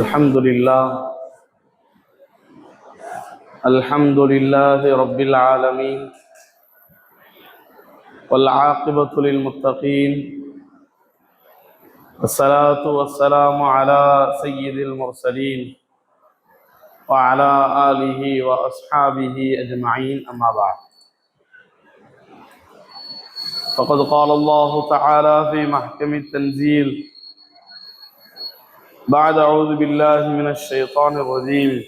الحمد لله الحمد لله رب العالمين والعاقبة للمتقين والصلاة والسلام على سيد المرسلين وعلى آله وأصحابه أجمعين أما بعد. فقد قال الله تعالى في محكم التنزيل بعد أعوذ بالله من الشيطان الرجيم.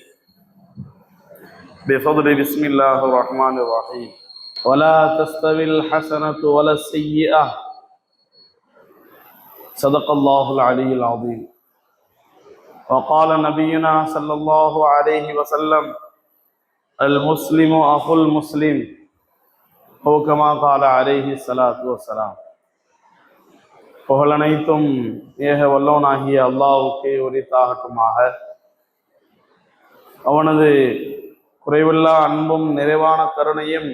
بفضل بسم الله الرحمن الرحيم. ولا تستوي الحسنة ولا السيئة. صدق الله العلي العظيم. وقال نبينا صلى الله عليه وسلم المسلم أخو المسلم. ஓ கால அலேஹி சலாத்து வசலாம் புகழனைத்தும் ஏக வல்லவனாகிய அல்லாவுக்கே உரித்தாகட்டுமாக. அவனது குறைவில்லா அன்பும் நிறைவான கருணையும்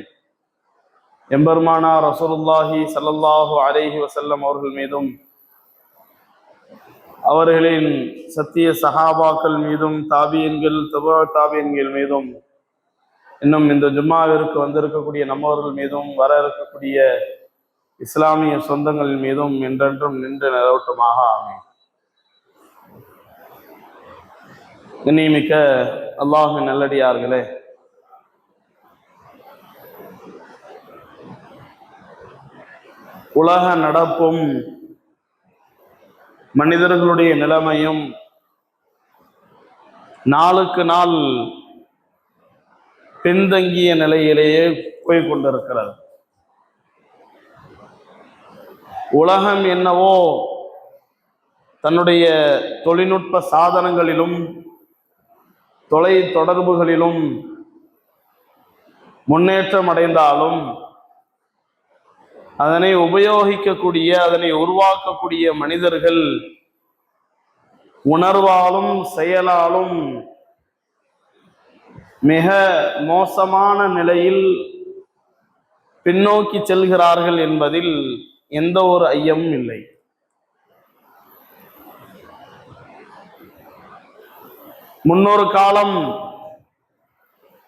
எம்பெருமானா ரசூலுல்லாஹி சல்லல்லாஹு அலேஹி வசல்லம் அவர்கள் மீதும் அவர்களின் சத்திய சஹாபாக்கள் மீதும் தாபியன்கள் தபா தாபியன்கள் மீதும் இன்னும் இந்த ஜும்மாவிற்கு வந்திருக்கக்கூடிய நம்மவர்கள் மீதும் வர இருக்கக்கூடிய இஸ்லாமிய சொந்தங்கள் மீதும் என்றென்றும் நின்று நிலவட்டமாக ஆகும் கண்ணியமிக்க அல்லாஹு நல்லடியார்களே உலக நடப்பும் மனிதர்களுடைய நிலைமையும் நாளுக்கு நாள் பின்தங்கிய நிலையிலேயே போய் கொண்டிருக்கிறது. உலகம் என்னவோ தன்னுடைய தொழில்நுட்ப சாதனங்களிலும் தொலை தொடர்புகளிலும் முன்னேற்றம் அடைந்தாலும் அதனை உபயோகிக்கக்கூடிய அதனை உருவாக்கக்கூடிய மனிதர்கள் உணர்வாலும் செயலாலும் மிக மோசமான நிலையில் பின்னோக்கி செல்கிறார்கள் என்பதில் எந்த ஒரு ஐயமும் இல்லை. முன்னொரு காலம்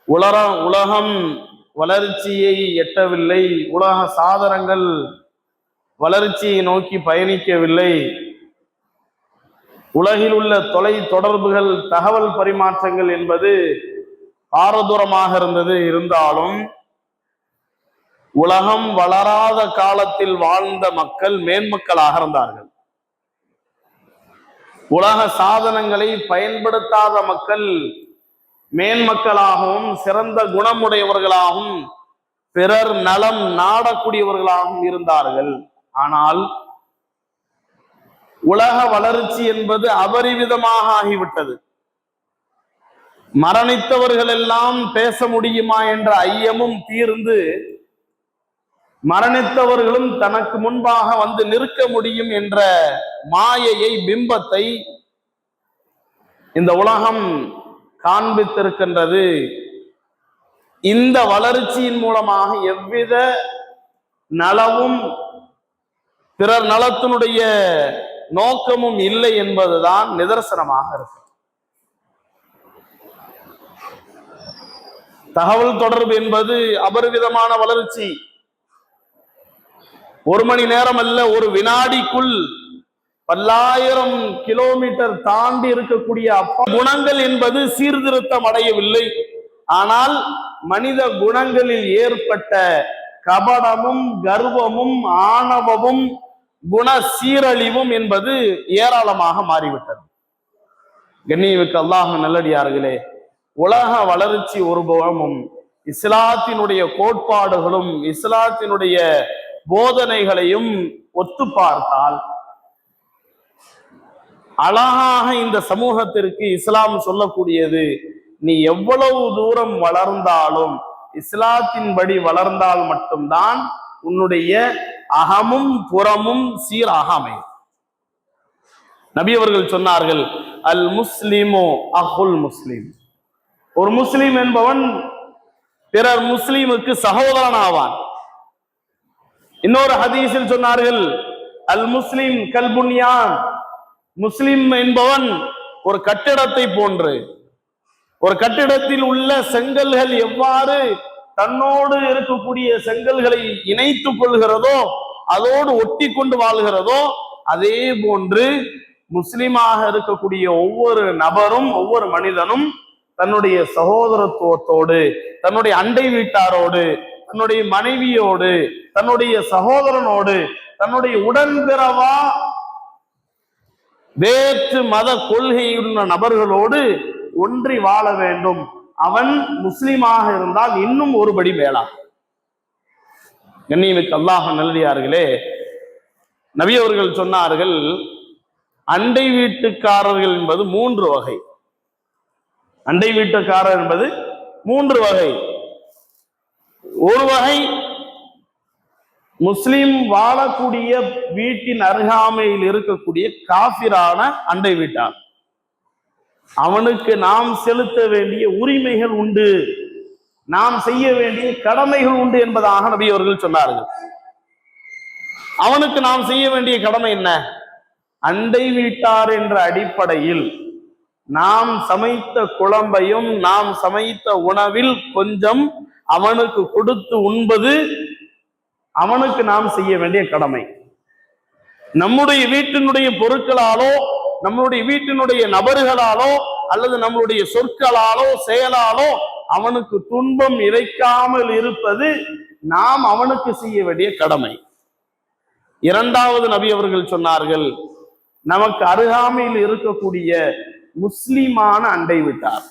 உலர உலகம் வளர்ச்சியை எட்டவில்லை. உலக சாதனங்கள் வளர்ச்சியை நோக்கி பயணிக்கவில்லை. உலகில் உள்ள தொலை தொடர்புகள் தகவல் பரிமாற்றங்கள் என்பது பாரதூரமாக இருந்தது. இருந்தாலும் உலகம் வளராத காலத்தில் வாழ்ந்த மக்கள் மேன்மக்களாக இருந்தார்கள். உலக சாதனங்களை பயன்படுத்தாத மக்கள் மேன்மக்களாகவும் சிறந்த குணமுடையவர்களாகவும் பிறர் நலம் நாடக்கூடியவர்களாகவும் இருந்தார்கள். ஆனால் உலக வளர்ச்சி என்பது அபரிவிதமாக ஆகிவிட்டது. மரணித்தவர்கள் எல்லாம் பேச முடியுமா என்ற ஐயமும் தீர்ந்து மரணித்தவர்களும் தனக்கு முன்பாக வந்து நிற்க முடியும் என்ற மாயையை பிம்பத்தை இந்த உலகம் காண்பித்திருக்கின்றது. இந்த வளர்ச்சியின் மூலமாக எவ்வித நலவும் பிறர் நலத்தினுடைய நோக்கமும் இல்லை என்பதுதான் நிதர்சனமாக இருக்கு. தகவல் தொடர்பு என்பது அபரிவிதமான வளர்ச்சி. ஒரு மணி நேரம் அல்ல ஒரு வினாடிக்குள் பல்லாயிரம் கிலோமீட்டர் தாண்டி இருக்கக்கூடிய அப்ப. குணங்கள் என்பது சீர்திருத்தம் அடையவில்லை. ஆனால் மனித குணங்களில் ஏற்பட்ட கபடமும் கர்வமும் ஆணவமும் குண சீரழிவும் என்பது ஏராளமாக மாறிவிட்டது. கண்ணியமிக்க அல்லாஹ் நல்லடியார்களே உலக வளர்ச்சி ஒரு புறமும் இஸ்லாத்தினுடைய கோட்பாடுகளும் இஸ்லாத்தினுடைய போதனைகளையும் ஒத்து பார்த்தால் அழகாக இந்த சமூகத்திற்கு இஸ்லாம் சொல்லக்கூடியது. நீ எவ்வளவு தூரம் வளர்ந்தாலும் இஸ்லாத்தின்படி வளர்ந்தால் மட்டும்தான் உன்னுடைய அகமும் புறமும் சீராக அமையும் நபி அவர்கள் சொன்னார்கள் அல் முஸ்லிமோ அஹுல் முஸ்லிம். ஒரு முஸ்லீம் என்பவன் பிறர் முஸ்லீமுக்கு சகோதரன் ஆவான் இன்னொரு ஹதீஸில் சொன்னார்கள் அல் முஸ்லிம் கல்புன்யான் முஸ்லிம் என்பவன் ஒரு கட்டிடத்தை போன்று ஒரு கட்டிடத்தில் உள்ள செங்கல்கள் எவ்வாறு தன்னோடு இருக்கக்கூடிய செங்கல்களை இணைத்துக் கொள்கிறதோ அதோடு ஒட்டி கொண்டு வாழ்கிறதோ அதே போன்று முஸ்லிமாக இருக்கக்கூடிய ஒவ்வொரு நபரும் ஒவ்வொரு மனிதனும் தன்னுடைய சகோதரத்துவத்தோடு தன்னுடைய அண்டை வீட்டாரோடு தன்னுடைய மனைவியோடு தன்னுடைய சகோதரனோடு தன்னுடைய உடன்பிறவா வேற்று மத கொள்கையுள்ள நபர்களோடு ஒன்றி வாழ வேண்டும். அவன் முஸ்லிமாக இருந்தால் இன்னும் ஒருபடி மேலா கண்ணியமிக்கு அல்லாஹ் நல்லடியார்களே நவியவர்கள் சொன்னார்கள் அண்டை வீட்டுக்காரர்கள் என்பது மூன்று வகை. அண்டை வீட்டுக்காரர் என்பது மூன்று வகை. ஒரு வகை முஸ்லிம் வாழக்கூடிய வீட்டின் அருகாமையில் இருக்கக்கூடிய காபிரான அண்டை வீட்டார். அவனுக்கு நாம் செலுத்த வேண்டிய உரிமைகள் உண்டு. நாம் செய்ய வேண்டிய கடமைகள் உண்டு என்பதாக நபி அவர்கள் சொன்னார்கள். அவனுக்கு நாம் செய்ய வேண்டிய கடமை என்ன? அண்டை வீட்டார் என்ற அடிப்படையில் நாம் சமைத்த குழம்பையும் நாம் சமைத்த உணவில் கொஞ்சம் அவனுக்கு கொடுத்து உண்பது அவனுக்கு நாம் செய்ய வேண்டிய கடமை. நம்முடைய வீட்டினுடைய பொருட்களாலோ நம்மளுடைய வீட்டினுடைய நபர்களாலோ அல்லது நம்மளுடைய சொற்களாலோ செயலாலோ அவனுக்கு துன்பம் இறைக்காமல் இருப்பது நாம் அவனுக்கு செய்ய வேண்டிய கடமை. இரண்டாவது நபி அவர்கள் சொன்னார்கள் நமக்கு அருகாமையில் இருக்கக்கூடிய முஸ்லிமான அண்டை விட்டார்.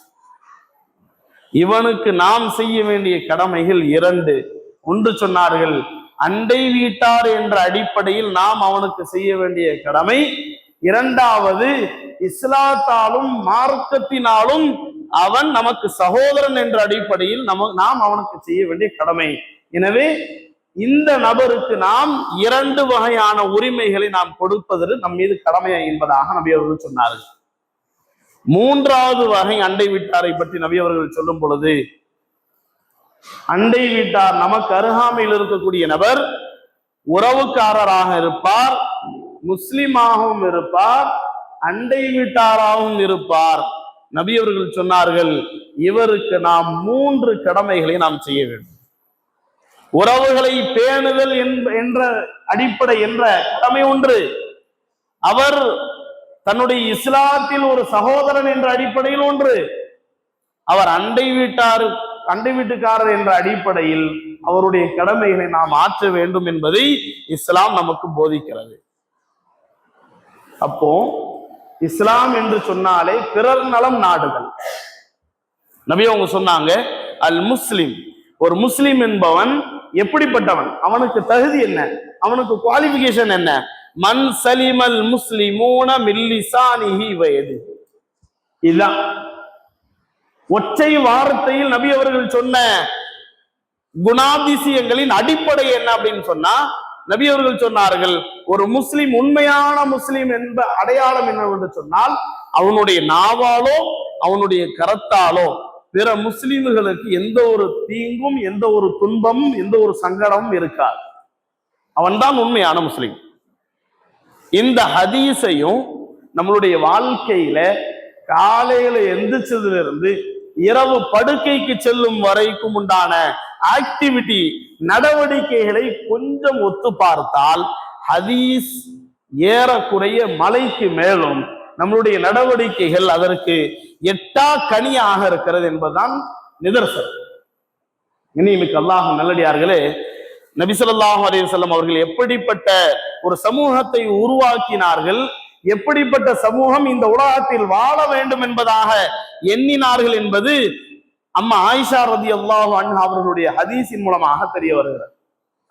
இவனுக்கு நாம் செய்ய வேண்டிய கடமைகள் இரண்டு. ஒன்று சொன்னார்கள் அண்டை வீட்டார் என்ற அடிப்படையில் நாம் அவனுக்கு செய்ய வேண்டிய கடமை. இரண்டாவது இஸ்லாத்தாலும் மார்க்கத்தினாலும் அவன் நமக்கு சகோதரன் என்ற அடிப்படையில் நம நாம் அவனுக்கு செய்ய வேண்டிய கடமை. எனவே இந்த நபருக்கு நாம் இரண்டு வகையான உரிமைகளை நாம் கொடுப்பது நம் மீது கடமை என்பதாக நபி அவர்கள் சொன்னார்கள். மூன்றாவது வகை அண்டை வீட்டாரை பற்றி நவியவர்கள் சொல்லும் பொழுது அண்டை வீட்டார் நமக்கு அருகாமையில் இருக்கக்கூடிய நபர் உறவுக்காரராக இருப்பார் முஸ்லிமாகவும் இருப்பார் அண்டை வீட்டாராகவும் இருப்பார். நபியவர்கள் சொன்னார்கள் இவருக்கு நாம் மூன்று கடமைகளை நாம் செய்ய வேண்டும். உறவுகளை பேணுதல் என்ற அடிப்படை என்ற கடமை ஒன்று. அவர் தன்னுடைய இஸ்லாத்தில் ஒரு சகோதரன் என்ற அடிப்படையில் ஒன்று. அவர் அண்டை வீட்டார் அண்டை வீட்டுக்காரர் என்ற அடிப்படையில் அவருடைய கடமைகளை நாம் ஆற்ற வேண்டும் என்பதை இஸ்லாம் நமக்கு போதிக்கிறது. அப்போ இஸ்லாம் என்று சொன்னாலே பிறர் நலம் நாடுகள் நபி அவங்க சொன்னாங்க அல் முஸ்லிம். ஒரு முஸ்லிம் என்பவன் எப்படிப்பட்டவன்? அவனுக்கு தகுதி என்ன? அவனுக்கு குவாலிபிகேஷன் என்ன? மன் சலிமல் முஸ்லிமூன மில்லிசானிஹி வயது. இதுதான். ஒற்றை வார்த்தையில் நபி அவர்கள் சொன்ன குணாதிசயங்களின் அடிப்படை என்ன அப்படின்னு சொன்னா நபி அவர்கள் சொன்னார்கள் ஒரு முஸ்லிம் உண்மையான முஸ்லிம் என்ப அடையாளம் என்னவென்று சொன்னால் அவனுடைய நாவாலோ அவனுடைய கரத்தாலோ பிற முஸ்லிம்களுக்கு எந்த ஒரு தீங்கும் எந்த ஒரு துன்பமும் எந்த ஒரு சங்கடமும் இருக்காது. அவன்தான் உண்மையான முஸ்லீம். இந்த ஹதீஸையும் நம்மளுடைய வாழ்க்கையில காலையில எந்திரிச்சதுல இருந்து இரவு படுக்கைக்கு செல்லும் வரைக்கும் உண்டான ஆக்டிவிட்டி நடவடிக்கைகளை கொஞ்சம் ஒத்து பார்த்தால் ஹதீஸ் ஏறக்குறைய மலைக்கு மேலும் நம்மளுடைய நடவடிக்கைகள் அதற்கு எட்டா கனியாக இருக்கிறது என்பதுதான் நிதர்சனம். இனிமிக்கு அல்லாஹும் நல்லடியார்களே நபி ஸல்லல்லாஹு அவர்கள் எப்படிப்பட்ட ஒரு சமூகத்தை உருவாக்கினார்கள்? எப்படிப்பட்ட சமூகம் இந்த உலகத்தில் வாழ வேண்டும் என்பதாக எண்ணினார்கள் என்பது அம்மா ஆயிஷா ரதி அல்லாஹு அன்ஹா அவர்களுடைய ஹதீஸின் மூலமாக தெரிய வருகிறது.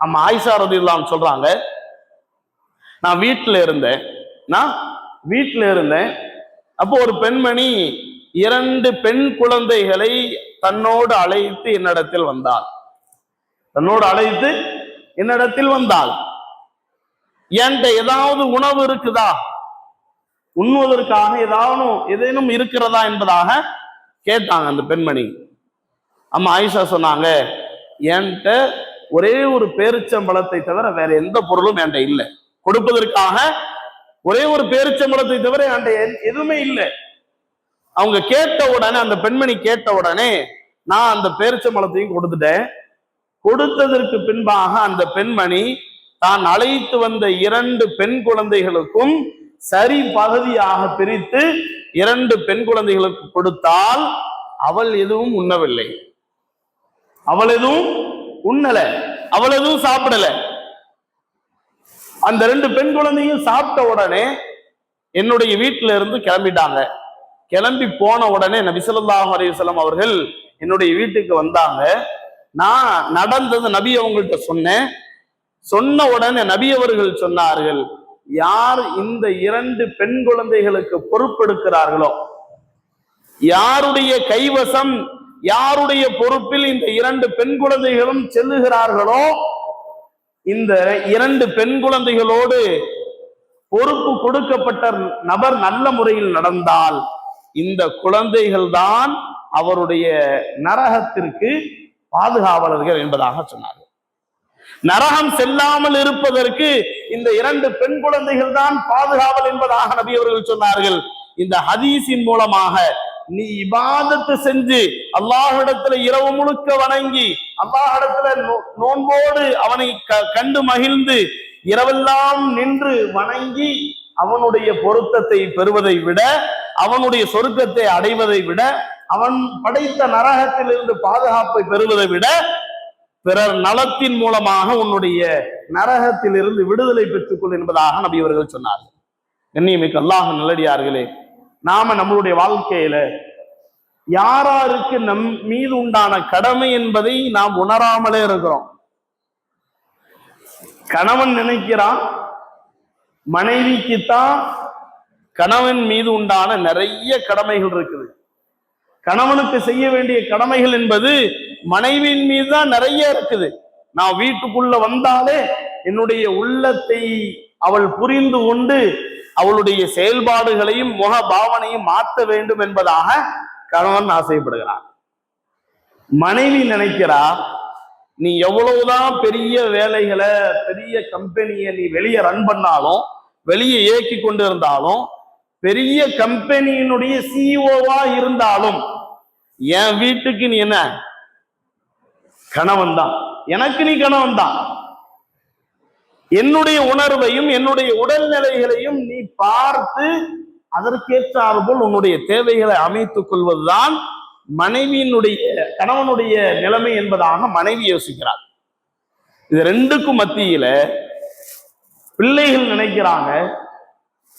அம்மா ஆயிஷா ரதி சொல்றாங்க நான் வீட்டில் இருந்தேன் நான் வீட்டில் இருந்தேன். அப்போ ஒரு பெண்மணி இரண்டு பெண் குழந்தைகளை தன்னோடு அழைத்து என்னிடத்தில் வந்தார் தன்னோடு அழைத்து என்னிடத்தில் வந்தால் என்கிட்ட ஏதாவது உணவு இருக்குதா? உண்ணுவதற்காக ஏதாவது ஏதேனும் இருக்கிறதா என்பதாக கேட்டாங்க அந்த பெண்மணி. அம்மா ஆயிஷா சொன்னாங்க என்கிட்ட ஒரே ஒரு பேரிச்சம்பழத்தை தவிர வேற எந்த பொருளும் என்கிட்ட இல்லை. கொடுப்பதற்காக ஒரே ஒரு பேரிச்சம்பளத்தை தவிர என்கிட்ட எதுவுமே இல்லை. அவங்க கேட்ட உடனே அந்த பெண்மணி கேட்ட உடனே நான் அந்த பேரிச்சம்பளத்தையும் கொடுத்துட்டேன். கொடுத்ததற்கு பின்பாக அந்த பெண்மணி தான் அழைத்து வந்த இரண்டு பெண் குழந்தைகளுக்கும் சரி பகுதியாக பிரித்து இரண்டு பெண் குழந்தைகளுக்கு கொடுத்தால் அவள் எதுவும் உண்ணவில்லை. அவள் எதுவும் உண்ணல. அவள் எதுவும் சாப்பிடல. அந்த ரெண்டு பெண் குழந்தையும் சாப்பிட்ட உடனே என்னுடைய வீட்டில இருந்து கிளம்பிட்டாங்க. கிளம்பி போன உடனே நபிசல்லாஹ் அலையுசலம் அவர்கள் என்னுடைய வீட்டுக்கு வந்தாங்க. நான் நடந்தது நபி அவங்கள்ட்ட சொன்னேன். சொன்ன உடனே நபி அவர்கள் சொன்னார்கள் யார் இந்த இரண்டு பெண் குழந்தைகளுக்கு பொறுப்பெடுக்கிறார்களோ? யாருடைய கைவசம் யாருடைய பொறுப்பில் இந்த இரண்டு பெண் குழந்தைகளும் செல்லுகிறார்களோ? இந்த இரண்டு பெண் குழந்தைகளோடு பொறுப்பு கொடுக்கப்பட்ட நபர் நல்ல முறையில் நடந்தால் இந்த குழந்தைகள் தான் அவருடைய நரகத்திற்கு பாதுகாவலர்கள் என்பதாக சொன்னார்கள். நரகம் செல்லாமல் இருப்பதற்கு இந்த இரண்டு பெண் குழந்தைகள் தான் பாதுகாவல் என்பதாக நபி அவர்கள் சொன்னார்கள். இந்த ஹதீஸின் மூலமாக நீ இபாதத்து செஞ்சு அல்லாஹிடத்துல இரவு முழுக்க வணங்கி அல்லாஹிடத்துல நோ- நோன்போடு அவனை க- கண்டு மகிழ்ந்து இரவெல்லாம் நின்று வணங்கி அவனுடைய பொருத்தத்தை பெறுவதை விட அவனுடைய சொருக்கத்தை அடைவதை விட அவன் படைத்த நரகத்திலிருந்து பாதுகாப்பை பெறுவதை விட பிறர் நலத்தின் மூலமாக உன்னுடைய நரகத்திலிருந்து விடுதலை பெற்றுக்கொள் என்பதாக நபி அவர்கள் சொன்னார்கள் கண்ணியமிக்க அல்லாஹ் நல்லடியார்களே நாம நம்மளுடைய வாழ்க்கையில யாராருக்கு நம் மீது உண்டான கடமை என்பதை நாம் உணராமலே இருக்கிறோம். கணவன் நினைக்கிறான் மனைவிக்குத்தான் கணவன் மீது உண்டான நிறைய கடமைகள் இருக்குது. கணவனுக்கு செய்ய வேண்டிய கடமைகள் என்பது மனைவியின் மீது தான் நிறைய இருக்குது. நான் வீட்டுக்குள்ள வந்தாலே என்னுடைய உள்ளத்தை அவள் புரிந்து கொண்டு அவளுடைய செயல்பாடுகளையும் முக பாவனையும் மாற்ற வேண்டும் என்பதாக கணவன் ஆசைப்படுகிறான். மனைவி நினைக்கிறா நீ எவ்வளவுதான் பெரிய வேலைகளை பெரிய கம்பெனியை நீ வெளியே ரன் பண்ணாலும் வெளியே இயக்கி கொண்டு இருந்தாலும் பெரிய கம்பெனியினுடைய சிஇஓவா இருந்தாலும் என் வீட்டுக்கு நீ என்ன? கணவன் தான். எனக்கு நீ கணவன் தான். என்னுடைய உணர்வையும் என்னுடைய உடல்நிலைகளையும் நீ பார்த்து அதற்கேற்றாறு போல் உன்னுடைய தேவைகளை அமைத்துக் கொள்வதுதான் மனைவியினுடைய கணவனுடைய நிலைமை என்பதாக மனைவி யோசிக்கிறார் இது ரெண்டுக்கும் மத்தியில பிள்ளைகள் நினைக்கிறாங்க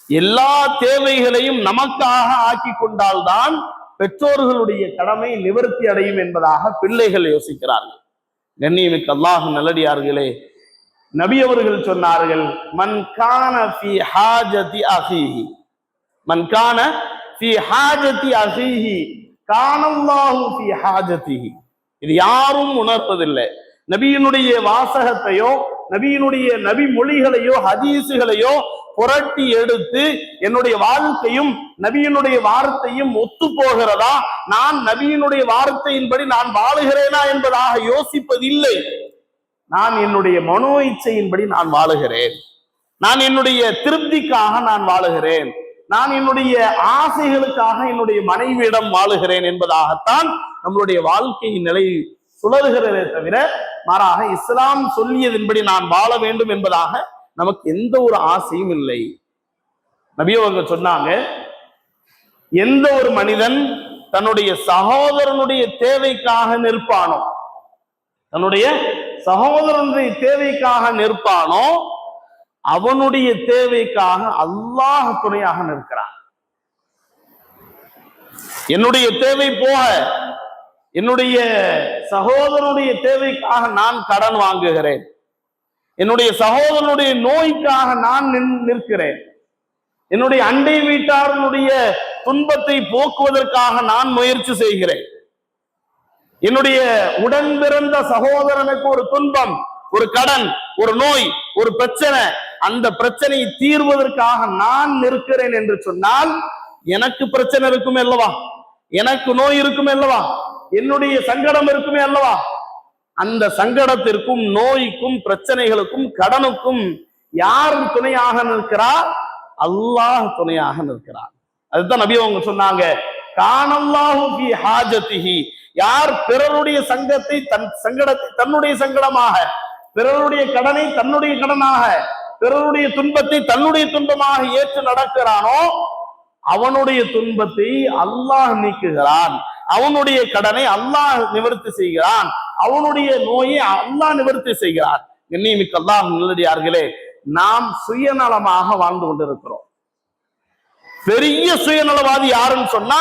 எல்லா தேவைகளையும் நமக்காக ஆக்கி கொண்டால்தான் பெற்றோர்களுடைய கடமை நிவர்த்தி அடையும் என்பதாக பிள்ளைகள் யோசிக்கிறார்கள். கண்ணியமிக்க அல்லாஹ் நல்லடியார்களே நபி அவர்கள் சொன்னார்கள் மன்கான ஃபி ஹாஜதி அஹீஹி. மன்கான ஃபி ஹாஜதி அஹீஹி. கானல்லாஹு ஃபி ஹாஜதிஹி. இது யாரும் உணர்வதில்லை. நபியினுடைய வாசகத்தையோ நபியினுடைய நபி மொழிகளையோ ஹதீசுகளையோ புரட்டி எடுத்து என்னுடைய வாழ்க்கையும் நபியினுடைய வார்த்தையும் ஒத்து போகிறதா நான் நபியினுடைய வார்த்தையின்படி நான் வாழுகிறேனா என்பதாக யோசிப்பதில்லை. நான் என்னுடைய மனோ இச்சையின்படி நான் வாழுகிறேன். நான் என்னுடைய திருப்திக்காக நான் வாழுகிறேன். நான் என்னுடைய ஆசைகளுக்காக என்னுடைய மனைவியிடம் வாழுகிறேன் என்பதாகத்தான் நம்மளுடைய வாழ்க்கையின் நிலை சுழறுகிறதே தவிர மாறாக இஸ்லாம் சொல்லியதின்படி நான் வாழ வேண்டும் என்பதாக நமக்கு எந்த ஒரு ஆசையும் இல்லை. நபி சொன்னாங்க எந்த ஒரு மனிதன் தன்னுடைய சகோதரனுடைய தேவைக்காக நிற்பானோ தன்னுடைய சகோதரனுடைய தேவைக்காக நிற்பானோ அவனுடைய தேவைக்காக அல்லாஹ் துணையாக நிற்கிறான். என்னுடைய தேவை போக என்னுடைய சகோதரனுடைய தேவைக்காக நான் கடன் வாங்குகிறேன். என்னுடைய சகோதரனுடைய நோய்க்காக நான் நின்- நிற்கிறேன். என்னுடைய அண்டை வீட்டாரனுடைய துன்பத்தை போக்குவதற்காக நான் முயற்சி செய்கிறேன். என்னுடைய உடன் பிறந்த சகோதரனுக்கு ஒரு துன்பம் ஒரு கடன் ஒரு நோய் ஒரு பிரச்சனை அந்த பிரச்சனையை தீர்வதற்காக நான் நிற்கிறேன் என்று சொன்னால் எனக்கு பிரச்சனை இருக்குமே அல்லவா? எனக்கு நோய் இருக்குமே அல்லவா? என்னுடைய சங்கடம் இருக்குமே அல்லவா? அந்த சங்கடத்திற்கும் நோய்க்கும் பிரச்சனைகளுக்கும் கடனுக்கும் யார் துணையாக நிற்கிறார்? அல்லாஹ் துணையாக நிற்கிறார். அதுதான் நபி அவங்க சொன்னாங்க. கானல்லாஹு ஹாஜத்திஹி. யார் பிறருடைய சங்கத்தை தன் சங்கடத்தை தன்னுடைய சங்கடமாக பிறருடைய கடனை தன்னுடைய கடனாக பிறருடைய துன்பத்தை தன்னுடைய துன்பமாக ஏற்று நடக்கிறானோ அவனுடைய துன்பத்தை அல்லாஹ் நீக்குகிறான். அவனுடைய கடனை அல்லாஹ் நிவர்த்தி செய்கிறான். அவனுடைய நோயை அல்லாஹ் நிவர்த்தி செய்கிறார். கண்ணியமிக்க அல்லாஹ் நல்லடியார்களே நாம் சுயநலமாக வாழ்ந்து கொண்டிருக்கிறோம். பெரிய சுயநலவாதி யாருன்னு சொன்னா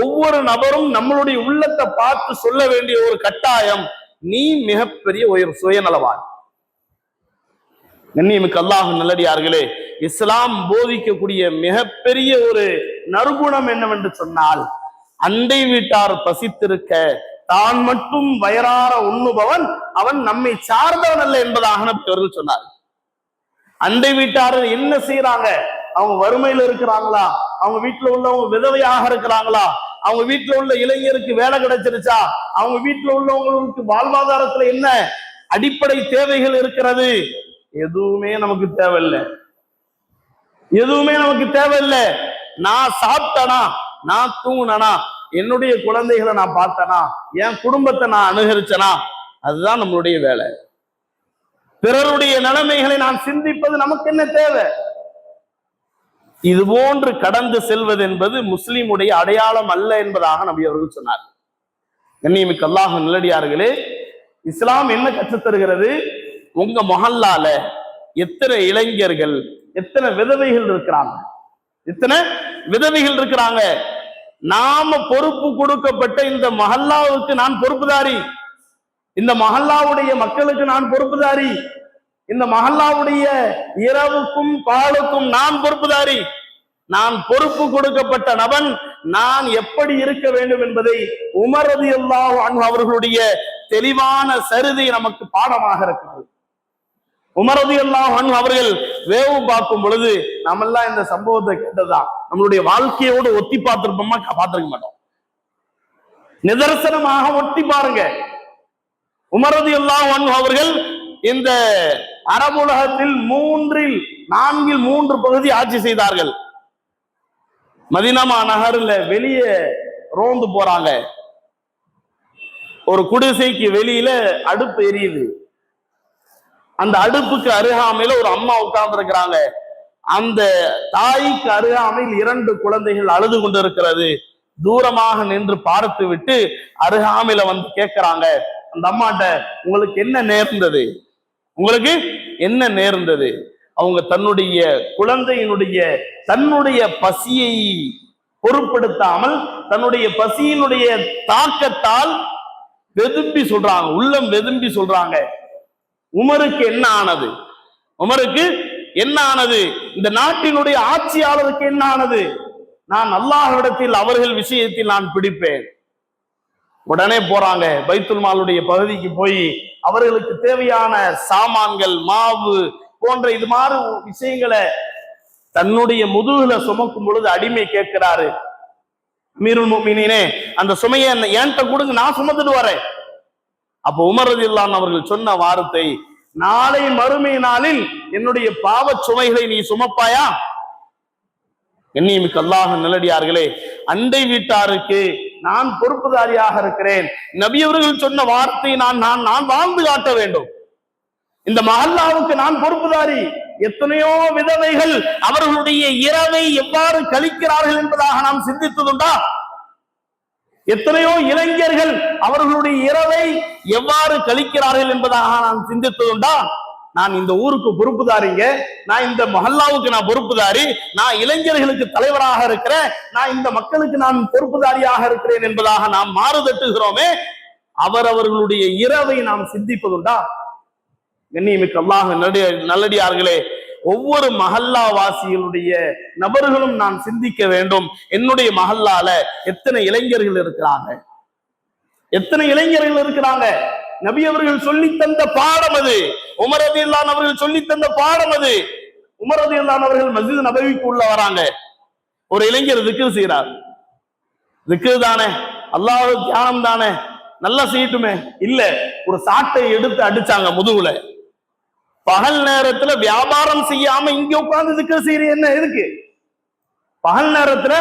ஒவ்வொரு நபரும் நம்மளுடைய உள்ளத்தை பார்த்து சொல்ல வேண்டிய ஒரு கட்டாயம் நீ மிகப்பெரிய ஒரு சுயநலவாதி. கண்ணியமிக்க அல்லாஹ் நல்லடியார்களே இஸ்லாம் போதிக்கக்கூடிய மிகப்பெரிய ஒரு நறுகுணம் என்னவென்று சொன்னால் அண்டை வீட்டார் பசித்திருக்க தான் மட்டும் வயறார உண்ணுபவன் அவன் நம்மை சார்ந்தவன் அல்ல என்பதாக அவர்கள் சொன்னார் அண்டை வீட்டார் என்ன செய்யறாங்க அவங்க வறுமையில இருக்கிறாங்களா? அவங்க வீட்டுல உள்ளவங்க விதவையாக இருக்கிறாங்களா? அவங்க வீட்டுல உள்ள இளைஞருக்கு வேலை கிடைச்சிருச்சா? அவங்க வீட்டுல உள்ளவங்களுக்கு வாழ்வாதாரத்துல என்ன அடிப்படை தேவைகள் இருக்கிறது? எதுவுமே நமக்கு தேவையில்லை. எதுவுமே நமக்கு தேவையில்லை. நான் சாப்பிட்டனா? நான் தூங்கினனா? என்னுடைய குழந்தைகளை நான் பார்த்தனா? என் குடும்பத்தை நான் அனுகரிச்சனா? அதுதான் நம்மளுடைய வேலை. பிறருடைய நிலைமைகளை நான் சிந்திப்பது நமக்கு என்ன தேவை? இது போன்று கடந்து செல்வது என்பது முஸ்லிமுடைய அடையாளம் அல்ல என்பதாக நபி அவர்கள் சொன்னார் கண்ணியமிக்க அல்லாஹ் இஸ்லாம் என்ன கற்றுத்தருகிறது? உங்க மொஹல்லால எத்தனை இளைஞர்கள் எத்தனை விதவைகள் இருக்கிறாங்க? இத்தனை விதவைகள் இருக்கிறாங்க. நாம பொறுப்பு கொடுக்கப்பட்ட இந்த மஹல்லாவுக்கு நான் பொறுப்புதாரி. இந்த மஹல்லாவுடைய மக்களுக்கு நான் பொறுப்புதாரி. இந்த மஹல்லாவுடைய இரவுக்கும் பாலுக்கும் நான் பொறுப்புதாரி. நான் பொறுப்பு கொடுக்கப்பட்ட நபன் நான் எப்படி இருக்க வேண்டும் என்பதை உமரது எல்லா அவர்களுடைய தெளிவான சரிதை நமக்கு பாடமாக இருக்கிறது. உமரது எல்லாம் அன்ஹு அவர்கள் வேவு பார்க்கும் பொழுது நாமெல்லாம் இந்த சம்பவத்தை கேட்டதா நம்மளுடைய வாழ்க்கையோடு ஒத்தி பார்த்திருப்போமா? பார்த்திருக்க மாட்டோம். நிதர்சனமாக ஒட்டி பாருங்க. உமரது எல்லாம் அவர்கள் இந்த அரபுலகத்தில் மூன்றில் நான்கில் மூன்று பகுதி ஆட்சி செய்தார்கள். மதினமா நகர்ல வெளியே ரோந்து போறாங்க. ஒரு குடிசைக்கு வெளியில அடுப்பு எரியுது. அந்த அடுப்புக்கு அருகாமையில ஒரு அம்மா உட்கார்ந்துருக்கிறாங்க. அந்த தாய்க்கு அருகாமையில் இரண்டு குழந்தைகள் அழுது கொண்டிருக்கிறது. தூரமாக நின்று பார்த்து விட்டு அருகாமையில வந்து கேட்கிறாங்க அந்த அம்மாட்ட உங்களுக்கு என்ன நேர்ந்தது? உங்களுக்கு என்ன நேர்ந்தது? அவங்க தன்னுடைய குழந்தையினுடைய தன்னுடைய பசியை பொருட்படுத்தாமல் தன்னுடைய பசியினுடைய தாக்கத்தால் வெதும்பி சொல்றாங்க உள்ளம் வெதும்பி சொல்றாங்க. உமருக்கு என்ன ஆனது உமருக்கு என்ன ஆனது இந்த நாட்டினுடைய ஆட்சியாளருக்கு என்ன ஆனது நான் அல்லாஹ்விடத்தில் அவர்கள் விஷயத்தில் நான் பிடிப்பேன். உடனே போறாங்க. பைத்துல் மாலுடைய பகுதிக்கு போய் அவர்களுக்கு தேவையான சாமான்கள் மாவு போன்ற இது மாதிரி விஷயங்களை தன்னுடைய முதுகுல சுமக்கும் பொழுது அடிமை கேட்கிறாரு. மீருல் அந்த சுமையை என்ன- என்கிட்ட கொடுங்க நான் சுமந்துட்டு வரேன். அப்போ உமரது அவர்கள் சொன்ன வார்த்தை நாளை மறுமை நாளில் என்னுடைய பாவச் சுமைகளை நீ சுமப்பாயா? எண்ணியமிக்க அல்லாஹ் நிலடியார்களே அண்டை வீட்டாருக்கு நான் பொறுப்புதாரியாக இருக்கிறேன். நபியவர்கள் சொன்ன வார்த்தை நான் நான் நான் வாழ்ந்து காட்ட வேண்டும். இந்த மஹல்லாவுக்கு நான் பொறுப்புதாரி. எத்தனையோ விதவைகள் அவர்களுடைய இரவை எவ்வாறு கழிக்கிறார்கள் என்பதாக நாம் சிந்தித்ததுண்டா? எத்தனையோ இளைஞர்கள் அவர்களுடைய இரவை எவ்வாறு கழிக்கிறார்கள் என்பதாக நான் சிந்தித்ததுண்டா நான் இந்த ஊருக்கு பொறுப்புதாரிங்க நான் இந்த மஹல்லாவுக்கு நான் பொறுப்புதாரி நான் இளைஞர்களுக்கு தலைவராக இருக்கிறேன் நான் இந்த மக்களுக்கு நான் பொறுப்புதாரியாக இருக்கிறேன் என்பதாக நாம் மாறுதட்டுகிறோமே அவரவர்களுடைய இரவை நாம் சிந்திப்பதுண்டா கண்ணியமிக்க அல்லாஹ் நல்லடியார்களே ஒவ்வொரு மஹல்லா வாசிகளுடைய நபர்களும் நான் சிந்திக்க வேண்டும். என்னுடைய மஹல்லால எத்தனை இளைஞர்கள் இருக்கிறாங்க? எத்தனை இளைஞர்கள் இருக்கிறாங்க? நபி அவர்கள் சொல்லி தந்த பாடம் அது. உமரது இல்லான் அவர்கள் சொல்லி தந்த பாடம் அது. உமரது இல்லான் அவர்கள் மஸ்ஜித் நபவிக்கு உள்ள வராங்க. ஒரு இளைஞர் திக்கு செய்கிறார் திக்கு தானே? அல்லாஹ் தியானம் தானே? நல்லா செய்யட்டுமே. இல்ல ஒரு சாட்டை எடுத்து அடிச்சாங்க முதுகுல. பகல் நேரத்துல வியாபாரம் செய்யாம இங்க உட்கார்ந்து திக்ர் செய்யற என்ன இருக்கு பகல் நேரத்துல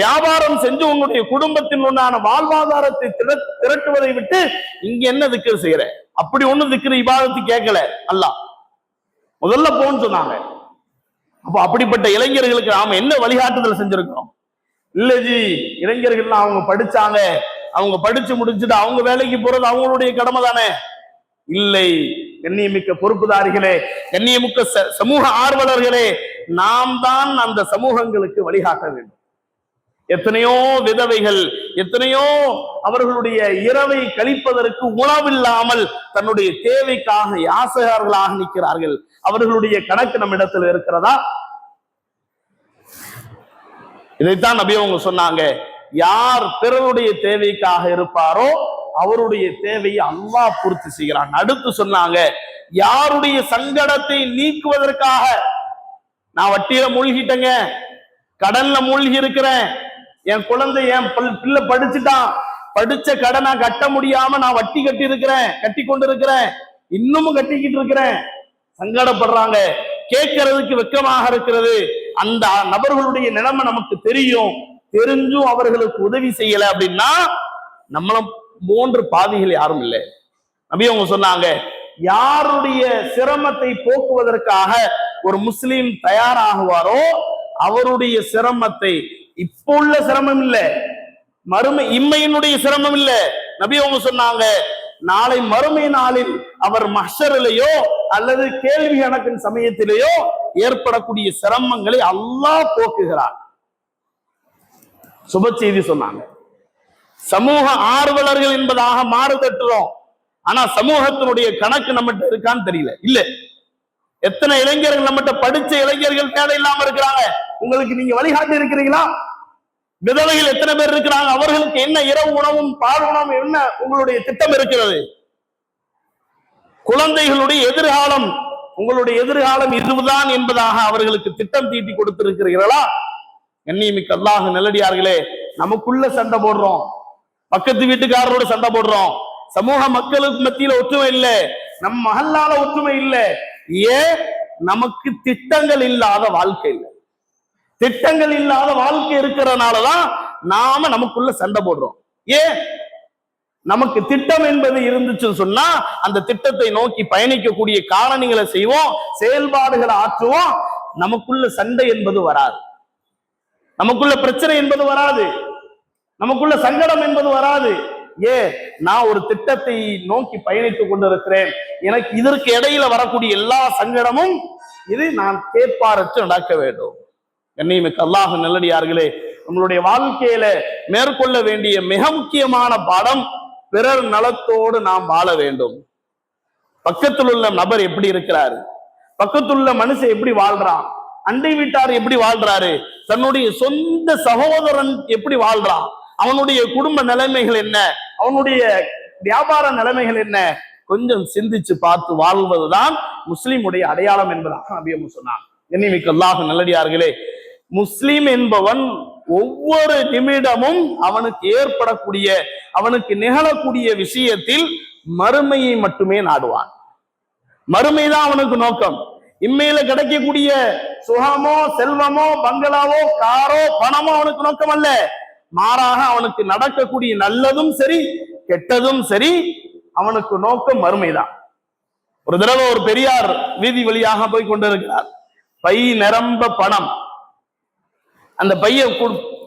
வியாபாரம் செஞ்சு உன்னுடைய குடும்பத்தின் உண்டான வாழ்வாதாரத்தை திரட்டுவதை விட்டு இங்க என்ன திக்ர் செய்யற? அப்படி ஒண்ணு திக்கிற இபாதத்து கேட்கல அல்லாஹ் முதல்ல போன்னு சொன்னாங்க. அப்போ அப்படிப்பட்ட இளைஞர்களுக்கு நாம என்ன வழிகாட்டுதல் செஞ்சிருக்கிறோம்? இல்ல ஜி இளைஞர்கள் அவங்க படிச்சாங்க. அவங்க படிச்சு முடிச்சுட்டு அவங்க வேலைக்கு போறது அவங்களுடைய கடமை தானே? இல்லை. கண்ணியமிக்க பொறுப்புதாரிகளே கண்ணியமிக்க சமூக ஆர்வலர்களே நாம் தான் அந்த சமூகங்களுக்கு வழிகாட்ட வேண்டும். எத்தனையோ விதவைகள் எத்தனையோ அவர்களுடைய இரவை கழிப்பதற்கு உணவில்லாமல் தன்னுடைய தேவைக்காக யாசகர்களாக நிற்கிறார்கள். அவர்களுடைய கணக்கு நம்மிடத்தில் இருக்கிறதா? இதைத்தான் நபி அவங்க சொன்னாங்க. யார் பிறருடைய தேவைக்காக இருப்பாரோ அவருடைய தேவையை அல்லாஹ் பூர்த்தி செய்கிறான். அடுத்து சொன்னாங்க யாருடைய சங்கடத்தை நீக்குவதற்காக? நான் வட்டியில மூழ்கிட்டேங்க. கடன்ல மூழ்கி இருக்கிறேன் என் குழந்தை என் பிள்ளை படிச்சுட்டான். படிச்ச கடனை கட்ட முடியாம நான் வட்டி கட்டி இருக்கிறேன் கட்டி கொண்டு இருக்கிறேன் இன்னமும் கட்டிக்கிட்டு இருக்கிறேன். சங்கடப்படுறாங்க. கேட்கறதுக்கு வெக்கமாக இருக்கிறது. அந்த நபர்களுடைய நிலைமை நமக்கு தெரியும். தெரிஞ்சும் அவர்களுக்கு உதவி செய்யல அப்படின்னா நம்மளும் மூன்று பாதிகள் யாரும் இல்லை. நபி அவங்க சொன்னாங்க யாருடைய சிரமத்தை போக்குவதற்காக ஒரு முஸ்லீம் தயாராகுவாரோ அவருடைய சிரமத்தை இப்போ உள்ள சிரமம் இல்ல. மறுமை இம்மையினுடைய சிரமம் இல்ல. நபி அவங்க சொன்னாங்க நாளை மறுமை நாளில் அவர் மஷரிலேயோ அல்லது கேள்வி கணக்கின் சமயத்திலேயோ ஏற்படக்கூடிய சிரமங்களை அல்லாஹ் போக்குகிறார். சுப செய்தி சொன்னாங்க. சமூக ஆர்வலர்கள் என்பதாக மாறு தட்டுறோம் ஆனா சமூகத்தினுடைய கணக்கு நம்மகிட்ட இருக்கான்னு தெரியல. இல்ல. எத்தனை இளைஞர்கள் நம்மகிட்ட படிச்ச இளைஞர்கள் தேவை இல்லாம இருக்கிறாங்க. உங்களுக்கு நீங்க வழிகாட்டி இருக்கிறீங்களா? விதவைகள் எத்தனை பேர் இருக்கிறாங்க? அவர்களுக்கு என்ன இரவு உணவும் பால் உணவும் என்ன உங்களுடைய திட்டம் இருக்கிறது? குழந்தைகளுடைய எதிர்காலம் உங்களுடைய எதிர்காலம் இதுதான் என்பதாக அவர்களுக்கு திட்டம் தீட்டி கொடுத்திருக்கிறீர்களா? கண்ணியமிக்க அல்லாஹ் நல்லடியார்களே நமக்குள்ள சண்டை போடுறோம். பக்கத்து வீட்டுக்காரரோட சண்டை போடுறோம். சமூக மக்களுக்கு மத்தியில ஒற்றுமை இல்லை. நம் மகல்லால ஒற்றுமை இல்லை. ஏன்? நமக்கு திட்டங்கள் இல்லாத வாழ்க்கை இல்லை. திட்டங்கள் இல்லாத வாழ்க்கை இருக்கிறதுனாலதான் நாம நமக்குள்ள சண்டை போடுறோம். ஏன்? நமக்கு திட்டம் என்பது இருந்துச்சுன்னு சொன்னா அந்த திட்டத்தை நோக்கி பயணிக்கக்கூடிய காரணங்களை செய்வோம் செயல்பாடுகளை ஆற்றுவோம். நமக்குள்ள சண்டை என்பது வராது. நமக்குள்ள பிரச்சனை என்பது வராது. நமக்குள்ள சங்கடம் என்பது வராது. ஏ நான் ஒரு திட்டத்தை நோக்கி பயணித்துக் கொண்டிருக்கிறேன். எனக்கு இதற்கு இடையில வரக்கூடிய எல்லா சங்கடமும் இது நான் கேட்பாரற்று நடக்க வேண்டும். கண்ணியமிக்க அல்லாஹ் நல்லடியார்களே நம்மளுடைய வாழ்க்கையில மேற்கொள்ள வேண்டிய மிக முக்கியமான பாடம் பிறர் நலத்தோடு நாம் வாழ வேண்டும். பக்கத்தில் உள்ள நபர் எப்படி இருக்கிறாரு? பக்கத்தில் உள்ள மனுஷன் எப்படி வாழ்றான்? அண்டை வீட்டார் எப்படி வாழ்றாரு? தன்னுடைய சொந்த சகோதரன் எப்படி வாழ்றான்? அவனுடைய குடும்ப நிலைமைகள் என்ன? அவனுடைய வியாபார நிலைமைகள் என்ன? கொஞ்சம் சிந்திச்சு பார்த்து வாழ்வதுதான் முஸ்லிமுடைய அடையாளம் என்பதாக நபியம் சொன்னான். எண்ணிமிக்க அல்லாஹ் நல்லடியார்களே முஸ்லீம் என்பவன் ஒவ்வொரு நிமிடமும் அவனுக்கு ஏற்படக்கூடிய அவனுக்கு நிகழக்கூடிய விஷயத்தில் மறுமையை மட்டுமே நாடுவான். மறுமைதான் அவனுக்கு நோக்கம். இம்மையில கிடைக்கக்கூடிய சுகமோ செல்வமோ பங்களாவோ காரோ பணமோ அவனுக்கு நோக்கம் அல்ல மாறாக அவனுக்கு நடக்கக்கூடிய நல்லதும் சரி கெட்டதும் சரி அவனுக்கு நோக்கம் மறுமைதான். ஒரு தடவை ஒரு பெரியார் வீதி வழியாக போய் கொண்டிருக்கிறார். பை நிரம்ப பணம். அந்த பைய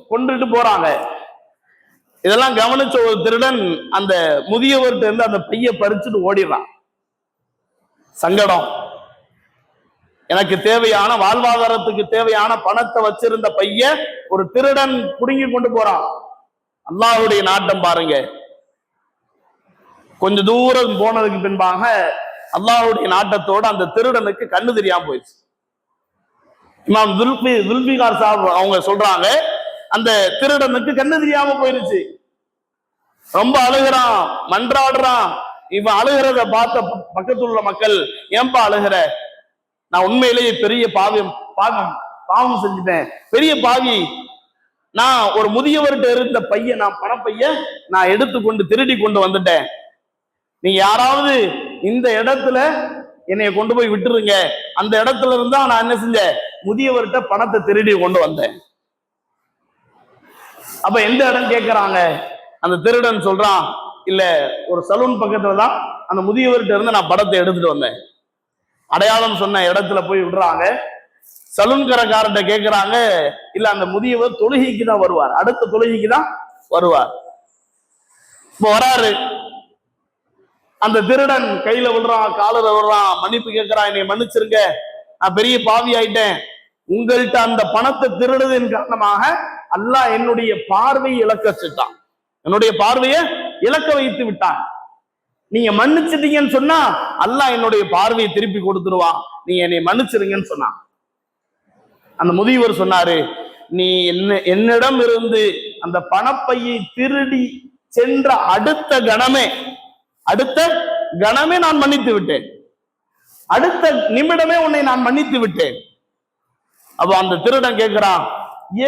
கொண்டுட்டு போறாங்க. இதெல்லாம் கவனிச்ச ஒரு திருடன் அந்த முதியவர்கிட்ட இருந்து அந்த பைய பறிச்சுட்டு ஓடிடுறான். சங்கடம். எனக்கு தேவையான வாழ்வாதாரத்துக்கு தேவையான பணத்தை வச்சிருந்த பைய ஒரு திருடன் புடுங்கி கொண்டு போறான். அல்லாஹ்வுடைய நாட்டம் பாருங்க. கொஞ்ச தூரம் போனதுக்கு பின்பாக அல்லாஹுடைய நாட்டத்தோட அந்த திருடனுக்கு கண்ணு தெரியாம போயிடுச்சு. இமாம் துல்பி துல்பிகார் சாப் அவங்க சொல்றாங்க அந்த திருடனுக்கு கண்ணு தெரியாம போயிருச்சு. ரொம்ப அழுகுறான் மன்றாடுறான். இவன் அழுகிறத பார்த்த ப- பக்கத்துல உள்ள மக்கள் ஏன்பா அழுகிற? நான் உண்மையிலேயே பெரிய பாவியம் பாவம் பாவம் செஞ்சுட்டேன். பெரிய பாவி. நான் ஒரு முதியவர்கிட்ட இருந்த பையன் நான் பணப்பைய நான் எடுத்துக்கொண்டு திருடி கொண்டு வந்துட்டேன். நீங்க யாராவது இந்த இடத்துல என்னைய கொண்டு போய் விட்டுருங்க. அந்த இடத்துல இருந்தா நான் என்ன செஞ்சேன்? முதியவர்கிட்ட பணத்தை திருடி கொண்டு வந்தேன். அப்ப எந்த இடம் கேட்கறாங்க அந்த திருடன் சொல்றான் இல்ல ஒரு சலூன் பக்கத்துல தான் அந்த முதியவர்கிட்ட இருந்து நான் படத்தை எடுத்துட்டு வந்தேன். அடையாளம் சொன்ன இடத்துல போய் விடுறாங்க. சலூன் கடைக்காரர்கிட்ட கேட்கறாங்க இல்ல அந்த முதியவர் தொழுகைக்கு தான் வருவார். அடுத்த தொழுகைக்கு தான் வருவார். இப்போ வராரு. அந்த திருடன் கையில விடுறான் காலர் விடுறான் மன்னிப்பு கேட்கறான் என்னை மன்னிச்சிருங்க. நான் பெரிய பாவி ஆயிட்டேன். உங்கள்கிட்ட அந்த பணத்தை திருடுதன் காரணமாக அல்லாஹ் என்னுடைய பார்வையை இழக்க வச்சுட்டான் என்னுடைய பார்வையை இழக்க வைத்து விட்டான். நீங்க மன்னிச்சிட்டீங்கன்னு சொன்னா அல்லாஹ் என்னுடைய பார்வையை திருப்பி கொடுத்துருவான் நீங்க என்னை மன்னிச்சிருங்கன்னு சொன்னான் அந்த முதியவர் சொன்னாரு நீ என்ன என்னிடம் இருந்து அந்த பணப்பையை திருடி சென்ற அடுத்த கணமே அடுத்த கணமே நான் மன்னித்து விட்டேன். அடுத்த நிமிடமே உன்னை நான் மன்னித்து விட்டேன். அப்ப அந்த திருடன் கேட்கிறான்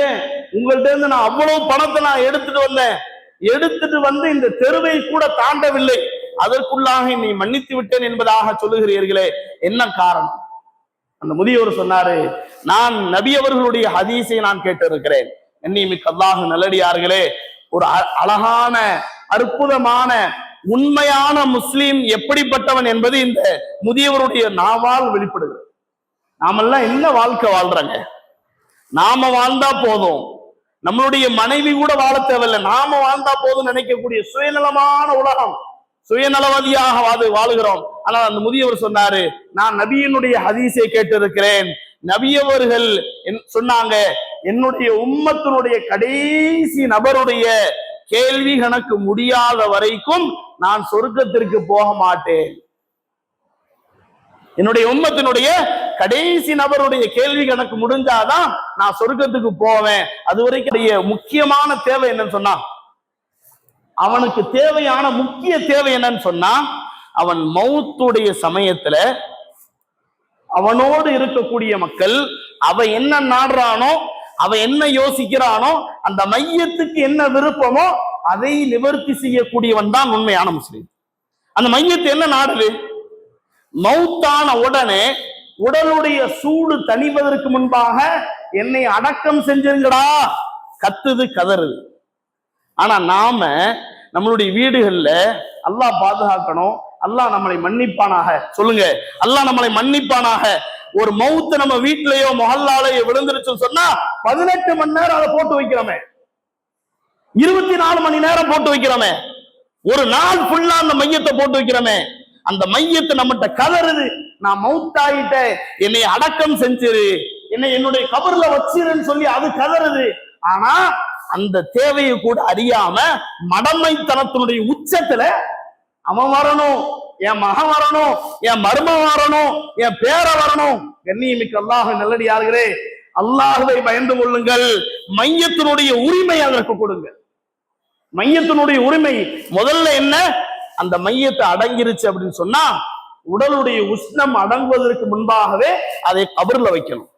ஏன் உங்கள்ட்ட இருந்து நான் அவ்வளவு பணத்தை நான் எடுத்துட்டு வந்தேன்? எடுத்துட்டு வந்து இந்த தெருவை கூட தாண்டவில்லை. அதற்குள்ளாக நீ மன்னித்து விட்டேன் என்பதாக சொல்லுகிறீர்களே என்ன காரணம்? அந்த முதியவர் சொன்னாரு நான் நபி அவர்களுடைய ஹதீஸை நான் கேட்டிருக்கிறேன். என்னிமிக்க அல்லாஹ் நல்லடியார்களே ஒரு அ- அழகான அற்புதமான உண்மையான முஸ்லீம் எப்படிப்பட்டவன் என்பது இந்த முதியவருடைய நாவால் வெளிப்படுகிறது நாமெல்லாம் என்ன வாழ்க்கை வாழ்றாங்க? நாம வாழ்ந்தா போதும். நம்மளுடைய மனைவி கூட வாழ தேவையில்லை. நாம வாழ்ந்தா போதும் நினைக்கக்கூடிய சுயநலமான உலகம். சுயநலவாதியாக வாது வாழுகிறோம். ஆனால் அந்த முதியவர் சொன்னாரு நான் நபியினுடைய ஹதீஸை கேட்டிருக்கிறேன். நபியவர்கள் என்- சொன்னாங்க என்னுடைய உம்மத்தினுடைய கடைசி நபருடைய கேள்வி கணக்கு முடியாத வரைக்கும் நான் சொர்க்கத்திற்கு போக மாட்டேன். என்னுடைய உம்மத்தினுடைய கடைசி நபருடைய கேள்வி கணக்கு முடிஞ்சாதான் நான் சொர்க்கத்துக்கு போவேன். அது வரைக்கும் முக்கியமான தேவை என்னன்னு சொன்னா அவனுக்கு தேவையான முக்கிய தேவை என்னன்னு சொன்னா அவன் மௌத்துடைய சமயத்துல அவனோடு இருக்கக்கூடிய மக்கள் அவன் என்ன நாடுறானோ அவன் என்ன யோசிக்கிறானோ அந்த மையத்துக்கு என்ன விருப்பமோ அதை நிவர்த்தி செய்யக்கூடியவன் தான் உண்மையான முஸ்லீம். அந்த மையத்தை என்ன நாடுது? மௌத்தான உடனே உடலுடைய சூடு தணிவதற்கு முன்பாக என்னை அடக்கம் செஞ்சிருங்கடா கத்துது கதறுது. ஆனா நாம நம்மளுடைய வீடுகள்ல அல்லாஹ் பாதுகாக்கணும் அல்லாஹ் நம்மளை மன்னிப்பானாக. சொல்லுங்க. அல்லாஹ் நம்மளை மன்னிப்பானாக. ஒரு மவுத்து நம்ம வீட்லயோ மொஹல்லாலேயோ விழுந்துருச்சுன்னு சொன்னா பதினெட்டு மணி நேரம் அதை போட்டு வைக்கிறோமே. இருபத்தி நாலு மணி நேரம் போட்டு வைக்கிறோமே. ஒரு நாள் ஃபுல்லா அந்த மையத்தை போட்டு வைக்கிறோமே. அந்த மையத்தை நம்மகிட்ட கதறுது. நான் மவுத்தாயிட்டேன். என்னை அடக்கம் செஞ்சிரு. என்னை என்னுடைய கபர்ல வச்சிருன்னு சொல்லி அது கதறுது. ஆனா அந்த தேவையை கூட அறியாம மடமைத்தனத்தினுடைய உச்சத்துல அவன் வரணும் என் மகன் வரணும் என் மருமகன் வரணும் என் பேர வரணும். கண்ணியமிக்க அல்லாஹ் நல்லடியார்களே அல்லாஹுவை பயந்து கொள்ளுங்கள். மையத்தினுடைய உரிமை அதற்கு கொடுங்க. மையத்தினுடைய உரிமை முதல்ல என்ன? அந்த மையத்தை அடங்கிருச்சு அப்படின்னு சொன்னா உடலுடைய உஷ்ணம் அடங்குவதற்கு முன்பாகவே அதை கபர்ல வைக்கணும்.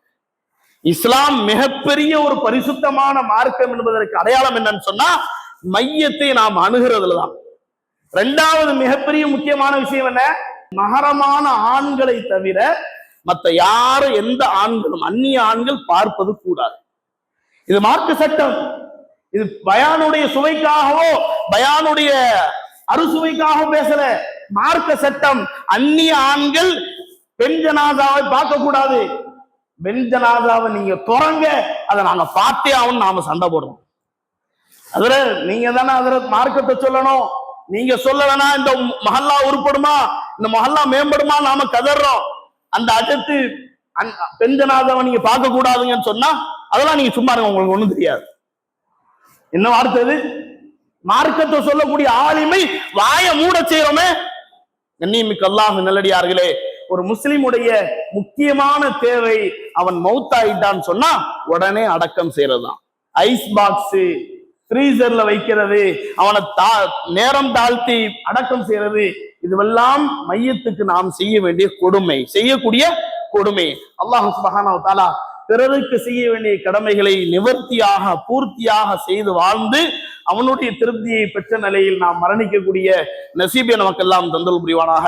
இஸ்லாம் மிகப்பெரிய ஒரு பரிசுத்தமான மார்க்கம் என்பதற்கு அடையாளம் என்னன்னு சொன்னா மையத்தை நாம் அணுகிறதுல தான் ரெண்டாவது மிகப்பெரிய முக்கியமான விஷயம் என்ன? மகரமான ஆண்களை தவிர மத்த யாரும் எந்த ஆண்களும் அந்நிய ஆண்கள் பார்ப்பது கூடாது. இது மார்க்க சட்டம். இது பயானுடைய சுவைக்காகவோ பயானுடைய அறுசுவைக்காகவும் பேசல. மார்க்க சட்டம். அந்நிய ஆண்கள் பெண் ஜனாதாவை பார்க்க கூடாது பெண் ஜனாதாவை நீங்க துறங்க அதை நாங்க பார்த்தே ஆகும் நாம சண்டை போடுறோம். அதுல நீங்க தானே அதுல மார்க்கத்தை சொல்லணும். நீங்க சொல்லலைன்னா இந்த மஹல்லா உருப்படுமா? இந்த மஹல்லா மேம்படுமா? நாம கதறோம் அந்த அடுத்து அந்த பெண் ஜனாதாவை நீங்க பார்க்க கூடாதுங்கன்னு சொன்னா அதெல்லாம் நீங்க சும்மா இருங்க உங்களுக்கு ஒண்ணும் தெரியாது. என்ன வார்த்தை இது மார்க்கத்தை சொல்லக்கூடிய ஆளுமை வாய மூட செய்யறோமே. கண்ணியமிக்க அல்லாஹ் நல்லடியார்களே ஒரு முஸ்லிமுடைய முக்கியமான தேவை அவன் மௌத்தாயிட்டான்னு சொன்னா உடனே அடக்கம் செய்யறதுதான். ஐஸ் பாக்ஸ் ஃப்ரீசர்ல வைக்கிறது அவனை தா நேரம் தாழ்த்தி அடக்கம் செய்யறது இதுவெல்லாம் மையத்துக்கு நாம் செய்ய வேண்டிய கொடுமை. செய்யக்கூடிய கொடுமை. அல்லாஹ் சுபஹானஹு தாலா பிறருக்கு செய்ய வேண்டிய கடமைகளை நிவர்த்தியாக பூர்த்தியாக செய்து வாழ்ந்து அவனுடைய திருப்தியை பெற்ற நிலையில் நாம் மரணிக்கக்கூடிய நசீபை நமக்கெல்லாம் தந்தல் புரிவானாக.